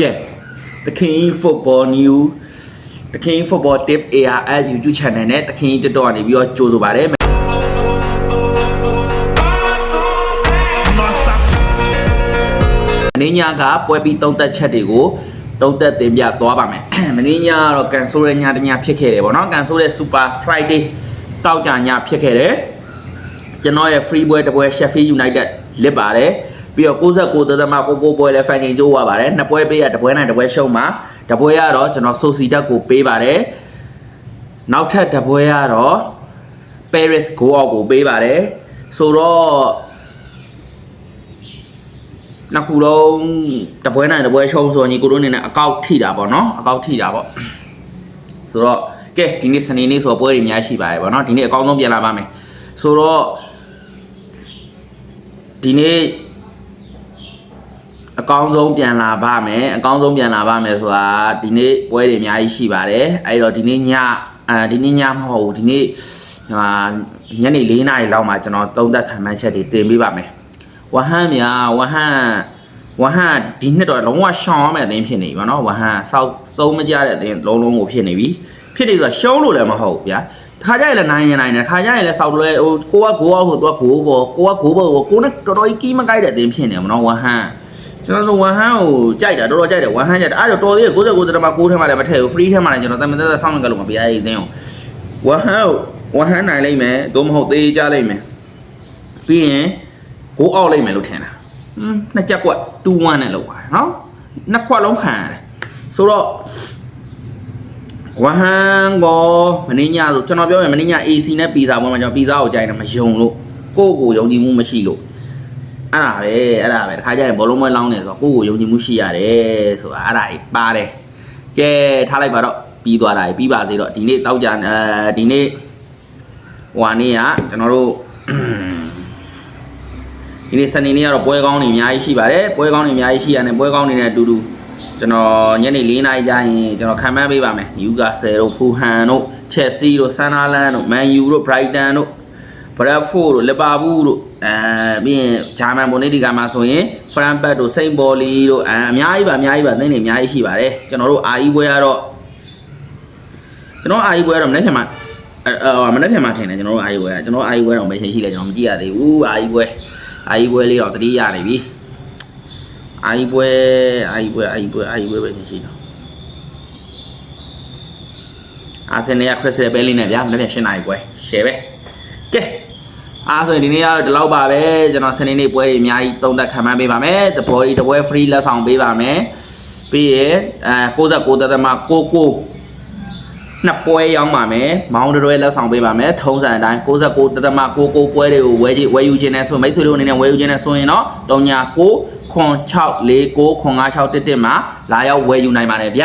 ကဲတခင် football new တခင် football tip ARL YouTube channel နဲ့တခင် TikTok ကနေပြီးတော့ကြိုဆိုပါတယ်မင်းညကပွဲပြီးတုံးသက်ချက်တွေကိုတုံးသက်တင်ပြသွားပါမယ်မင်းညကတော့ကန်ဆိုးတဲ့ညတစ်ညဖြစ်ခဲ့တယ်ဗောနော်ကန်ဆိုးတဲ့ Super Friday တောက်ကြညဖြစ်ခဲ့တယ်ကျွန်တော်ရဲ့ free ပွဲတစ်ပွဲ Sheffield United လစ်ပါတယ် ပြီးတော့69သက်သမကိုကိုပွဲလည်းဖန်ချိန်ကျိုးသွားပါတယ်နှစ်ပွဲပေးရတစ်ပွဲနိုင်တစ်ပွဲရှုံးမှာတစ်ပွဲကတော့ကျွန်တော် Sociedad ကိုပေးပါတယ်နောက်ထပ်တစ်ပွဲကတော့ Paris go out ကိုပေးပါတယ်ဆိုတော့နှစ်ခုလုံးတပွဲနိုင်တပွဲရှုံးဆိုရင်ညီကိုတို့အနေနဲ့အကောက်ထိတာပေါ့နော်အကောက်ထိတာပေါ့ဆိုတော့ကဲဒီနေ့စနေနေ့ဆိုတော့ပွဲတွေအများကြီးရှိပါတယ်ပေါ့နော်ဒီနေ့အကောင်းဆုံးပြန်လာပါမယ်ဆိုတော့ဒီနေ့ အကောင်းဆုံးပြန်လာပါမယ်အကောင်းဆုံးပြန်လာပါမယ်ဆိုတာဒီနေ့ပွဲတွေအများကြီးရှိပါတယ်အဲ့တော့ဒီနေ့ညအဲဒီနေ့ညမဟုတ်ဘူးဒီနေ့ဟာညနေ4နာရီလောက်မှာကျွန်တော်သုံးသက်ခံမှန်းချက်တွေတင်ပေးပါမယ်ဝဟန်မြာဝဟန်ဝဟန်ဒီနှစ်တော့လုံးဝရှောင်ရမယ့်အသင်းဖြစ်နေပြီဗောနော်ဝဟန်စောက်သုံးမကြတဲ့အသင်းလုံးလုံးကိုဖြစ်နေပြီဖြစ်နေဆိုတော့ရှုံးလို့လည်းမဟုတ်ဘူးဗျာခါကြရင်လည်းနိုင်ရင်နိုင်တယ်ခါကြရင်လည်းစောက်လို့လည်းဟိုကိုကဂိုးအောင်ဟိုတော့ဂိုးပေါ်ကိုကဂိုးပေါ်ကိုကိုနဲ့တော်တော်ကြီးကီးမကိုက်တဲ့အသင်းဖြစ်နေဗောနော်ဝဟန် ကျွန်တော်ဆိုဝဟန်ကိုကြိုက်တာတော်တော်ကြိုက်တယ်ဝဟန်ကြိုက်တာအဲ့တော့တော်သေးတယ်69တမ6ထဲမှာလည်းမထည့်ဘူး free ထဲမှာလည်းကျွန်တော်တမန်သက်သက်စောင့်နေကြလို့မပြရတဲ့အသင်းကိုဝဟန်ကိုဝဟန်နိုင်လိမ့်မယ်သို့မဟုတ်သေးကြလိမ့်မယ်ပြီးရင်ကိုအောက်လိမ့်မယ်လို့ထင်တာอืมနှစ်ချက်ကွက်2-1နဲ့လောက်ပါတယ်နော်နှစ်ခွက်လုံးခံရတယ်ဆိုတော့ဝဟန်ကောမင်းညဆိုကျွန်တော်ပြောရင်မင်းည AC နဲ့ပီဇာပွဲမှာကျွန်တော်ပီဇာကိုကြိုက်တယ်မယုံလို့ကိုယ့်ကိုယုံကြည်မှုမရှိလို့ အဲ့ဒါပဲအဲ့ဒါပဲတခါကျရင်ဘောလုံးပွဲလောင်းနေဆိုတော့ကိုယ့်ကိုယုံကြည်မှုရှိရတယ်ဆိုတာအဲ့ဒါကြီးပါတယ်ကဲထားလိုက်ပါတော့ပြီးသွားတာပြီးပါစေတော့ဒီနေ့တောက်ကြအဲဒီနေ့ဟွာနေ့ကကျွန်တော်တို့ဒီနေ့စနေနေ့ကတော့ပွဲကောင်းတွေအများကြီးရှိပါတယ်ပွဲကောင်းတွေအများကြီးရှိရတယ်ပွဲကောင်းတွေနဲ့အတူတူကျွန်တော်ညနေ၄နာရီကျရင်ကျွန်တော်ခံမှန်းပေးပါမယ်ယူဂါဆယ်တို့ဖူဟန်တို့ချက်စီတို့ဆန်နာလန်တို့မန်ယူတို့ဘရိုက်တန်တို့ ဘရက်ဖို့တို့လီဗာပူးတို့အဲပြီးရင်ဂျာမန်ဘွန်နေတီကမှာဆိုရင်ဖရန်ဘတ်တို့စိန့်ဘော်လီတို့အဲအများကြီးပါအများကြီးပါသင်းတွေအများကြီးရှိပါတယ်ကျွန်တော်တို့အာအီပွဲကတော့ကျွန်တော်အာအီပွဲကတော့မနေ့ကမှအဲမနေ့ကမှထင်တယ်ကျွန်တော်တို့အာအီပွဲကကျွန်တော်အာအီပွဲတော့မရှိရှိလဲကျွန်တော်မကြည့်ရသေးဘူးအာအီပွဲအာအီပွဲလေးတော့တတိရနေပြီအာအီပွဲအာအီပွဲအာအီပွဲအာအီပွဲပဲရှိရှိတော့အာဆင်နယ်ကခရစ်စတယ်ပဲလေးနဲ့ဗျာမနေ့ကရှင်းနိုင်ပွဲရှယ်ပဲကဲ အားဆိုရင်ဒီနေ့ကတော့ဒီလောက်ပါပဲကျွန်တော်စနေနေ့ပွဲတွေအများကြီးသုံးသက်ခံမှန်းပေးပါမယ်တပွဲတပွဲ free လက်ဆောင်ပေးပါမယ်ပြီးရင်အဲ69သက်သမ99နှစ်ပွဲရောက်ပါမယ်မောင်းတရွဲလက်ဆောင်ပေးပါမယ်ထုံးစံအတိုင်း69တသမ99ပွဲတွေကိုဝယ်ကြည့်ဝယ်ယူခြင်းနဲ့ဆိုမိတ်ဆွေတို့အနေနဲ့ဝယ်ယူခြင်းနဲ့ဆိုရင်တော့39 9649 9561မှာလာရောက်ဝယ်ယူနိုင်ပါတယ်ဗျ